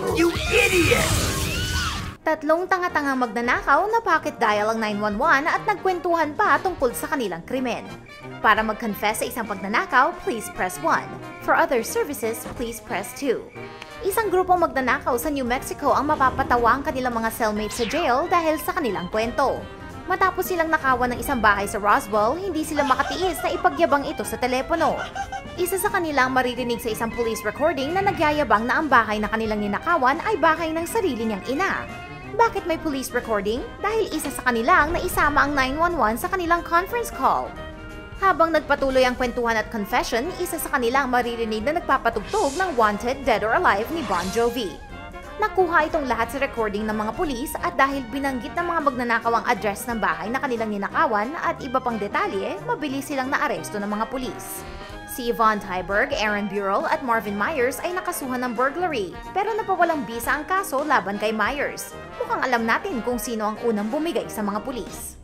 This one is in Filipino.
You idiot! Tatlong tanga-tangang magnanakaw na pocket dial ang 911 at nagkwentuhan pa tungkol sa kanilang krimen. Para mag-confess sa isang pagnanakaw, please press 1. For other services, please press 2. Isang grupong magnanakaw sa New Mexico ang mapapatawa ang kanilang mga cellmates sa jail dahil sa kanilang kwento. Matapos silang nakawan ng isang bahay sa Roswell, hindi sila makatiis na ipagyabang ito sa telepono. Isa sa kanilang maririnig sa isang police recording na nagyayabang na ang bahay na kanilang ninakawan ay bahay ng sarili niyang ina. Bakit may police recording? Dahil isa sa kanila ang naisama ang 911 sa kanilang conference call. Habang nagpatuloy ang kwentuhan at confession, isa sa kanila ang maririnig na nagpapatugtog ng Wanted, Dead or Alive ni Bon Jovi. Nakuha itong lahat sa recording ng mga pulis at dahil binanggit ng mga magnanakaw ang address ng bahay na kanilang ninakawan at iba pang detalye, mabilis silang naaresto ng mga pulis. Si Yvonne Tyberg, Aaron Burrell at Marvin Myers ay nakasuhan ng burglary pero napawalang bisa ang kaso laban kay Myers. Mukhang alam natin kung sino ang unang bumigay sa mga pulis.